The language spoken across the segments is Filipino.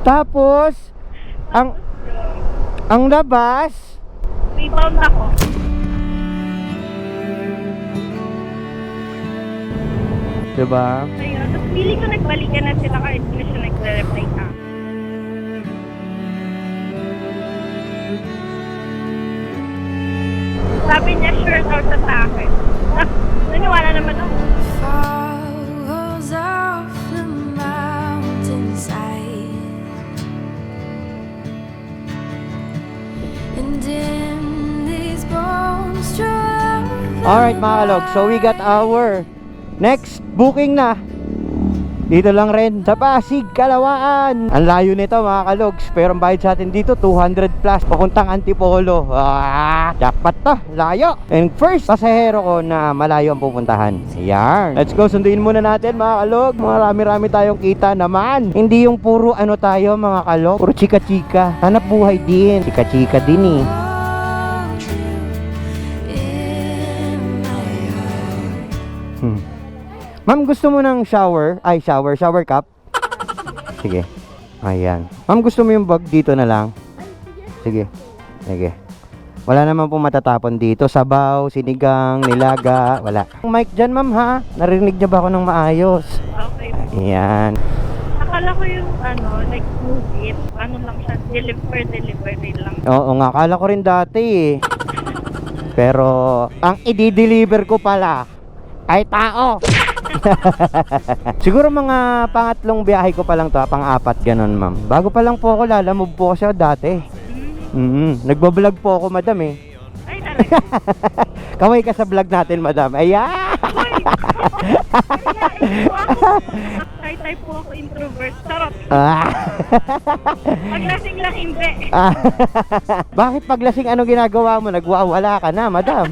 Tapos, ang ang labas, Rebound ako. diba? Ayun. Tapos feeling ko nagbalikan na sila kahit hindi na siya nagre-reply akin. Sabi niya, sure daw sa akin. Naniwala naman ako. Alright mga kalog, so we got our next booking na. Dito lang rin sa Pasig, Kalawaan. Ang layo nito mga kalogs, pero ang bayad sa atin dito 200 plus papuntang Antipolo. Ah, jackpot to, layo. And first, pasahero ko na malayo ang pupuntahan. Yan. Let's go, sunduin muna natin mga kalog. Marami-rami tayong kita naman. Hindi yung puro ano tayo mga kalog, puro chika-chika. Hanap buhay din. Chika-chika din eh. Ma'am, gusto mo ng shower? Ay, shower. Shower cup? Sige. Ayan. Ma'am, gusto mo yung bag dito na lang? Sige. Sige. Wala naman pong matatapon dito. Sabaw, sinigang, nilaga, wala. Mic dyan, ma'am, ha? Narinig niya ba ako ng maayos? Okay. Ayan. Akala ko yung ano, like move it. Ano lang siya, deliver, delivery lang. Oo nga, kala ko rin dati eh. Pero, ang i-deliver ko pala ay tao. Siguro mga pangatlong biyahe ko pa lang to, pang-apat ganun, ma'am. Bago pa lang po ako, lalamove po siya dati. Mm Nagbablog po ako, madam eh. Ay, talaga. Kaway ka sa vlog natin, madam. Ayan! Ay, type po ako introvert. Sarap. Ah. Pag lasing lang hindi. Ah. Bakit paglasing ano ginagawa mo? Nagwawala ka na, madam.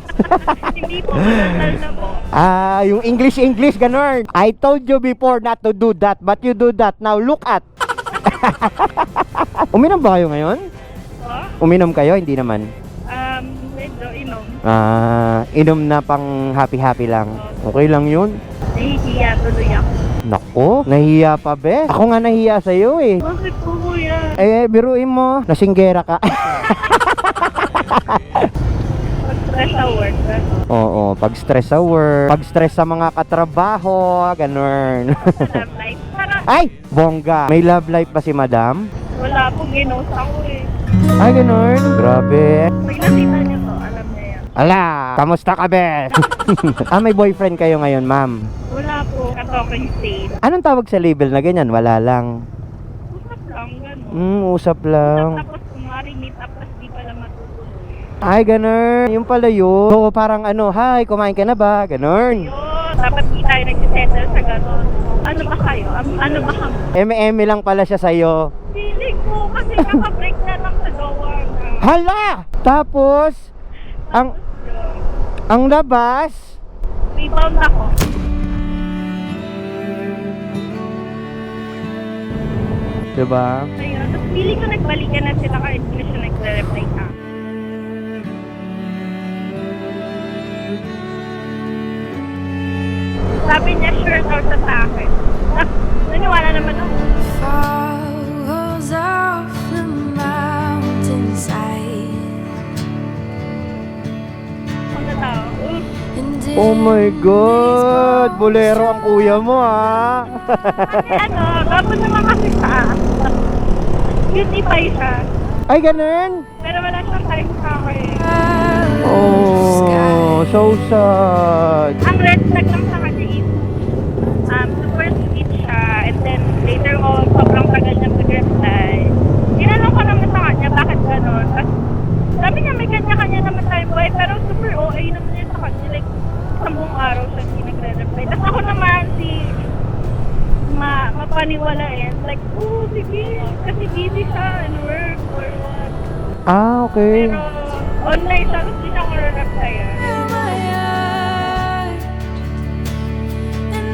hindi po na po. Ah, yung English English ganun. I told you before not to do that, but you do that. Now look at. Uminom ba kayo ngayon? Oh, Uminom kayo? Hindi naman. um, medyo inom. Ah, inom na pang happy-happy lang. Okay lang yun. Nahihiya tuloy ako. Nako, nahiya pa be. Ako nga nahiya sa iyo eh. Bakit po kuya? Eh, biruin mo, nasinggera ka. Stress sa work. ano? Oo, pag stress sa work, pag stress sa mga katrabaho, ganun. Love life. Parang Ay, bongga. May love life ba si madam? wala po ginos ako eh. Ay, ganun. Grabe. Pag nakita niyo to, alam niya yan. Ala, kamusta ka, be? ah, may boyfriend kayo ngayon, ma'am. Wala po. Ka-talking stage. Anong tawag sa label na ganyan? Wala lang. Usap lang, gano'n. Hmm, usap lang. Tapos kumari meet up, Ay, ganun. Yung pala yun. So, parang ano, hi, kumain ka na ba? Ganun. Yun, dapat di tayo nagsisettle sa gano'n. Ano ba kayo? Am- ano ba kami? Eme-eme lang pala siya sa'yo. Feeling ko kasi kakabreak na lang sa na. Hala! Tapos, ang, ang labas, Rebound ako. diba? Ayun, tapos feeling ko nagbalikan na sila kahit hindi na siya nagre-reply sa Sabi niya, sure daw siya sa akin. Naniwala naman ako. falls off the mountainside Mga tao. And Oh my God! Bolero ang kuya mo, ah! Kasi ano, gabo naman kasi siya. Beauty pie siya. Ay, ganun? Pero wala siyang time sa akin. Oh, so sad. Ang red flag lang sa kanya is, um, super sweet siya. And then, later on, sobrang tagal niya mag-reply. Tinanong ko naman sa kanya, bakit gano'n? Tapos, sabi niya, may kanya-kanya naman tayo buhay. Pero super OA naman niya sa kanya. Like, isang buong araw siya hindi nagre-reply. Tapos ako naman, si ma mapaniwalain. Like, oh, sige. Kasi busy siya in work or what. Ah, okay. Pero, online siya, hindi siya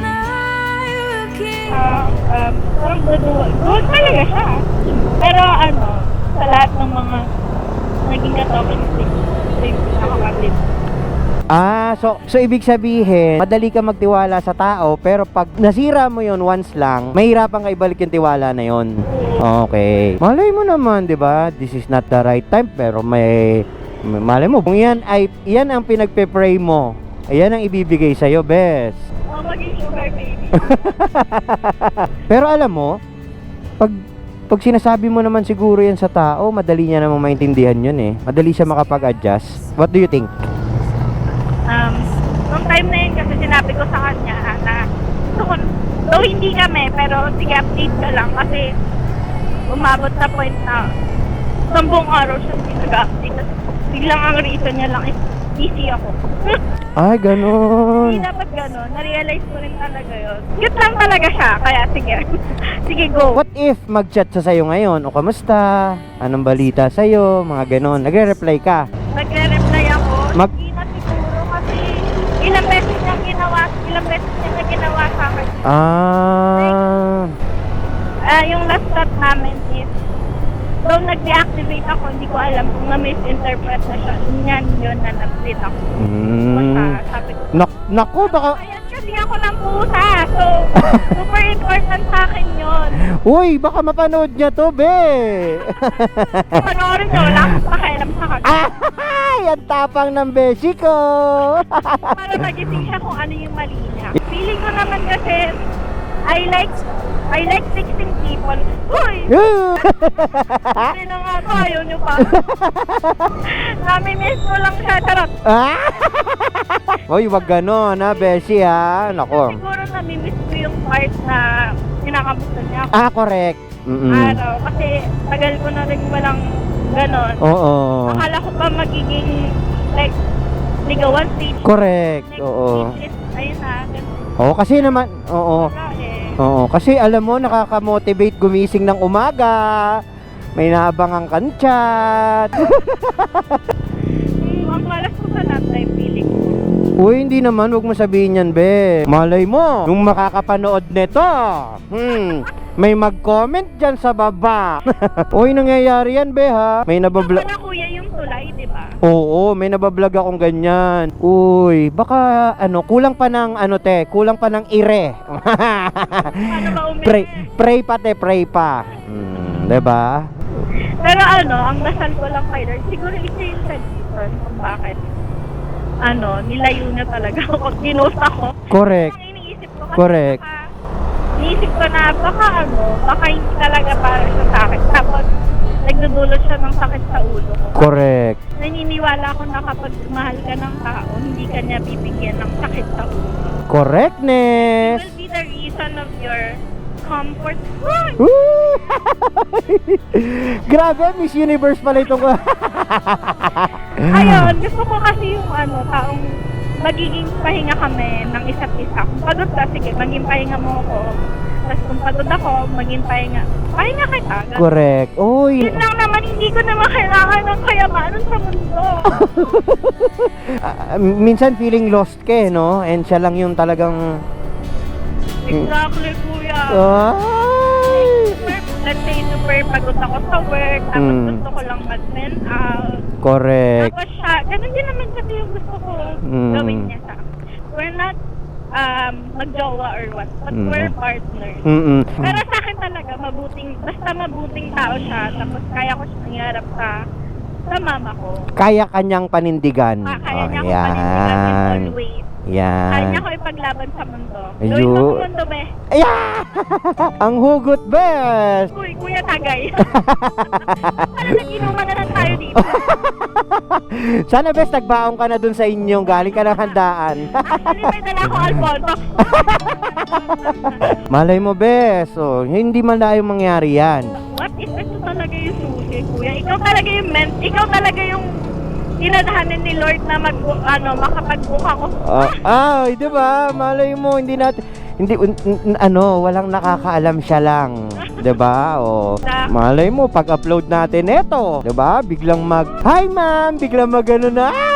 I will keep Ah, um, parang good, good talaga siya. Pero ano, sa lahat ng mga naging stage, ito yung pinakakabit. Ah, so so ibig sabihin, madali ka magtiwala sa tao pero pag nasira mo 'yon once lang, mahirapan ka ibalik yung tiwala na 'yon. Okay. Malay mo naman, 'di ba? This is not the right time pero may, may malay mo kung yan ay yan ang pinagpe-pray mo. Ayan ang ibibigay sa iyo, best. O maging sugar baby. Pero alam mo, pag pag sinasabi mo naman siguro yan sa tao, madali niya namang maintindihan yun eh. Madali siya makapag-adjust. What do you think? Nung time na yun kasi sinabi ko sa kanya na gusto ko, though hindi kami, pero sige update ka lang kasi umabot sa point na sambong araw siya hindi nag-update. Biglang ang reason niya lang is busy ako. Ay, ganun. Hindi dapat gano'n. Na-realize ko rin talaga yun. Cute lang talaga siya. Kaya sige. sige, go. What if mag-chat sa sayo ngayon? O kamusta? Anong balita sa'yo? Mga ganon. Nagre-reply ka. Nagre-reply ako. Mag- Hindi na siguro kasi ilang beses niya ginawa, ilang beses niya ginawa sa akin. Ah. Ah, yung last chat namin is Though nag-deactivate ako, hindi ko alam kung na-misinterpret na siya. Yan yun na nag-delete ako. Mm. Basta sabi ko, Nak naku, baka... kasi ako ng pusa. So, super important sa akin yun. Uy, baka mapanood niya to, be. Panoorin nyo, wala akong pakialam sa kanya. Ay, ang tapang ng beshi ko. Para magising siya kung ano yung mali niya. Feeling ko naman kasi, I like, I like texting people. Uy! Hindi na nga to, ayaw nyo pa. Nami-miss ko lang siya, charot. Ah! Uy, wag ganon ha, beshi ha. Nako. Siguro nami-miss ko yung part na kinakamusta niya ako. Ah, correct. Mm-mm. Araw. Kasi tagal ko na rin walang ganon. Oo. Akala ko pa magiging like ligawan stage. Correct. Next Oo. stage is, ayun na, ganun. Oo, kasi naman, oo. Wala eh. Oo, kasi alam mo, nakaka-motivate gumising ng umaga. May naabangang kan chat. Hmm, ang malas ko Uy, hindi naman, wag mo sabihin yan, be. Malay mo, yung makakapanood nito, hmm, may mag-comment dyan sa baba. Uy, nangyayari yan, be, ha? May nababla... na kuya yung tulay, di ba? Oo, may nabablog akong ganyan. Uy, baka, ano, kulang pa ng, ano, te, kulang pa ng ire. Paano ba pray, pray pa, te, pray pa. Hmm, 'di ba? Pero ano, ang dasal ko lang kay Lord, siguro isa yung sa kung bakit ano, nilayo niya talaga ako. Ginost ako. Correct. Ang iniisip ko kasi Correct. baka, iniisip ko na baka ano, baka hindi talaga para siya sa akin. Tapos, nagdudulot siya ng sakit sa ulo ko. Correct. Naniniwala ako na kapag mahal ka ng tao, hindi ka niya bibigyan ng sakit sa ulo. Correctness. will be the reason of your comfort. Woo! Grabe, Miss Universe pala itong... Ayun, gusto ko kasi yung ano, taong magiging pahinga kami ng isa't isa. Kung pagod ka, sige, maging pahinga mo ako. Tapos kung pagod ako, maging pahinga. Pahinga kita. ganun. Correct. Uy, Yun lang naman, hindi ko naman kailangan ng kayamanan sa mundo. ah, minsan feeling lost ka eh, no? And siya lang yung talagang... exactly, kuya. Ay! Super, let's say, super pagod ako sa work. Tapos Mm. gusto ko lang mag-vent out. Correct. Tapos siya, ganun din naman kasi yung gusto ko Mm. gawin niya sa akin. We're not um, magjowa or what, but Mm. we're partners. Mm-mm. Pero sa akin talaga, mabuting, basta mabuting tao siya, tapos kaya ko siyang iharap sa, sa mama ko. Kaya kanyang panindigan. Ah, kaya niya Oh, ako panindigan in all ways. Kaya Yan. niya ako ipaglaban sa mundo. Ayun. Gawin mo sa mundo, be. Ayan! Ang hugot best! Uy, Kuya Tagay. Parang nag-inuman na lang tayo dito. Sana best nagbaong ka na dun sa inyong galing ka ng handaan. Actually, may dala ko Alfonso. Malay mo best, oh, hindi malayo mangyari yan. What if ito talaga yung susi, kuya? Ikaw talaga yung men, ikaw talaga yung tinadhanan ni Lord na mag, ano, makapag-book ako. Ah, ay, di ba? Malay mo, hindi natin hindi un- un- ano, walang nakakaalam siya lang, 'di ba? O malay mo pag-upload natin ito, 'di ba? Biglang mag Hi ma'am, biglang magano na. "Ah!"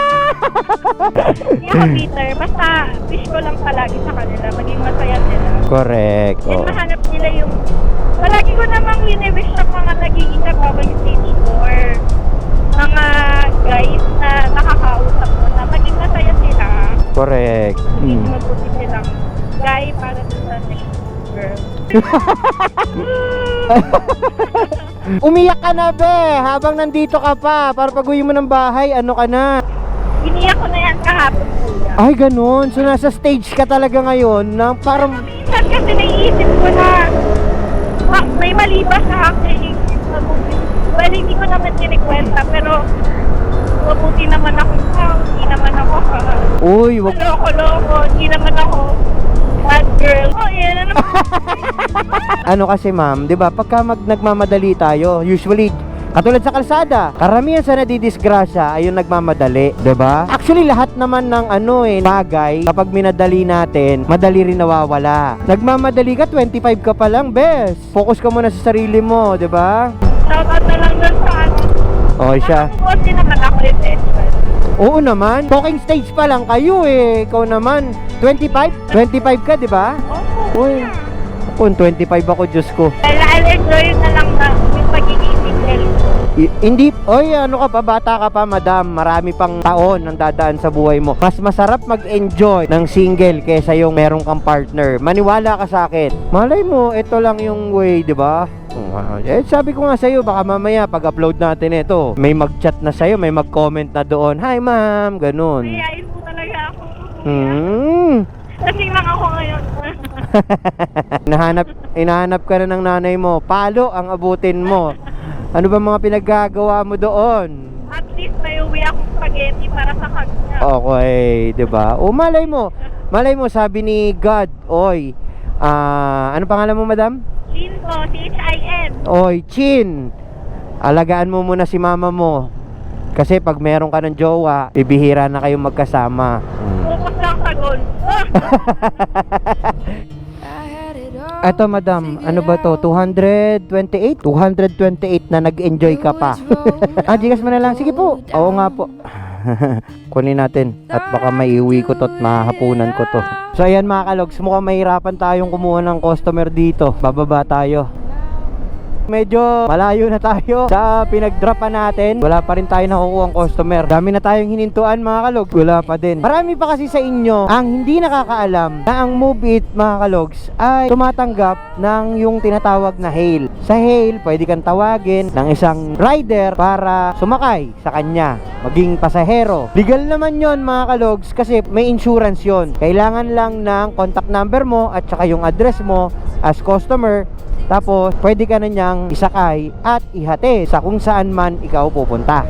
Ako bitter. Basta, wish ko lang palagi sa kanila. Maging masaya sila. Correct. Yan Oh. mahanap nila yung... Palagi ko namang wini-wish sa mga nagiging kababang stage ko or buti silang guy para sa next girl. Umiyak ka na, be! Habang nandito ka pa, para pag uwi mo ng bahay, ano ka na? Iniyak ko na yan kahapon kuya. Ay, ganun. So, nasa stage ka talaga ngayon na parang... Minsan kasi naiisip ko na ah, may mali ba sa akin. Well, hindi ko naman kinikwenta pero mabuti naman ako tao. Hindi naman ako Uy, wag... loko-loko. Hindi naman ako bad girl. Oh, yan na naman. Ano kasi, ma'am, di ba, pagka mag nagmamadali tayo, usually, Katulad sa kalsada, karamihan sa nadidisgrasya ay yung nagmamadali, 'di ba? Actually, lahat naman ng ano eh, bagay, kapag minadali natin, madali rin nawawala. Nagmamadali ka, 25 ka pa lang, bes. Focus ka muna sa sarili mo, 'di ba? Shoutout na lang doon sa ano. Okay siya. Nakakabot din naman ako intention. Oo naman. Talking stage pa lang kayo eh. Ikaw naman. 25? 25 ka, di ba? Oo. Uy. Kung 25 ako, Diyos ko. Kaya I'll enjoy na lang na yung pagiging single. I- hindi, oy, ano ka pa, bata ka pa, madam. Marami pang taon ang dadaan sa buhay mo. Mas masarap mag-enjoy ng single kaysa yung merong kang partner. Maniwala ka sa akin. Malay mo, ito lang yung way, di ba? Eh, sabi ko nga sa'yo, baka mamaya pag-upload natin ito, may mag-chat na sa'yo, may mag-comment na doon, Hi ma'am, ganun. Mayayain po talaga ako. Hmm. Lasing lang ako ngayon. Nahanap, inahanap ka na ng nanay mo. Palo ang abutin mo. Ano ba mga pinaggagawa mo doon? At least may uwi akong spaghetti para sa kanya. Okay, 'di ba? O malay mo. Malay mo sabi ni God, oy. Ah, ano pangalan mo, madam? Chin po, C-H-I-N. Oy, Chin. Alagaan mo muna si mama mo. Kasi pag meron ka ng jowa, bibihira na kayong magkasama. Hmm. Focus lang sa goal. Eto, madam, ano ba to? 228? 228 na nag-enjoy ka pa. ah, Gcash mo na lang. Sige po. Oo nga po. Kunin natin. At baka maiuwi ko to at mahahapunan ko to. So ayan mga kalogs, mukhang mahirapan tayong kumuha ng customer dito. Bababa tayo. Medyo malayo na tayo sa pinagdrapan natin. Wala pa rin tayo nakukuha customer. Dami na tayong hinintuan mga kalog. Wala pa din. Marami pa kasi sa inyo ang hindi nakakaalam na ang Move It mga kalogs ay tumatanggap ng yung tinatawag na hail. Sa hail, pwede kang tawagin ng isang rider para sumakay sa kanya. Maging pasahero. Legal naman yon mga kalogs kasi may insurance yon. Kailangan lang ng contact number mo at saka yung address mo as customer tapos, pwede ka na niyang isakay at ihati sa kung saan man ikaw pupunta.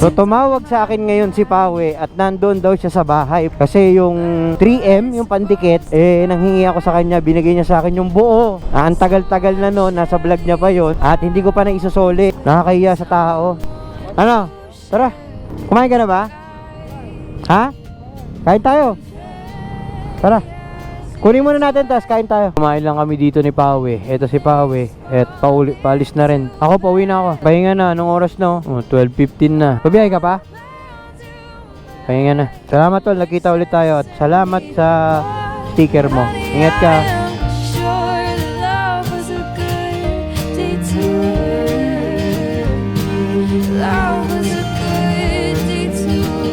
So, tumawag sa akin ngayon si Pawe at nandun daw siya sa bahay. Kasi yung 3M, yung pandikit, eh, nanghingi ako sa kanya, binigay niya sa akin yung buo. Ah, ang tagal-tagal na noon, nasa vlog niya pa yon At hindi ko pa na isusuli. Nakakahiya sa tao. Ano? Tara, kumain ka na ba? Ha? Kain tayo. Tara. Kunin muna natin tas kain tayo. Kumain lang kami dito ni Pawe. Ito si Pawe. Et pauli, paalis na rin. Ako pauwi na ako. Pahinga na. Anong oras na? Oh, 12.15 na. Pabiyahe ka pa? Pahinga na. Salamat tol. Nagkita ulit tayo. At salamat sa sticker mo. Ingat ka.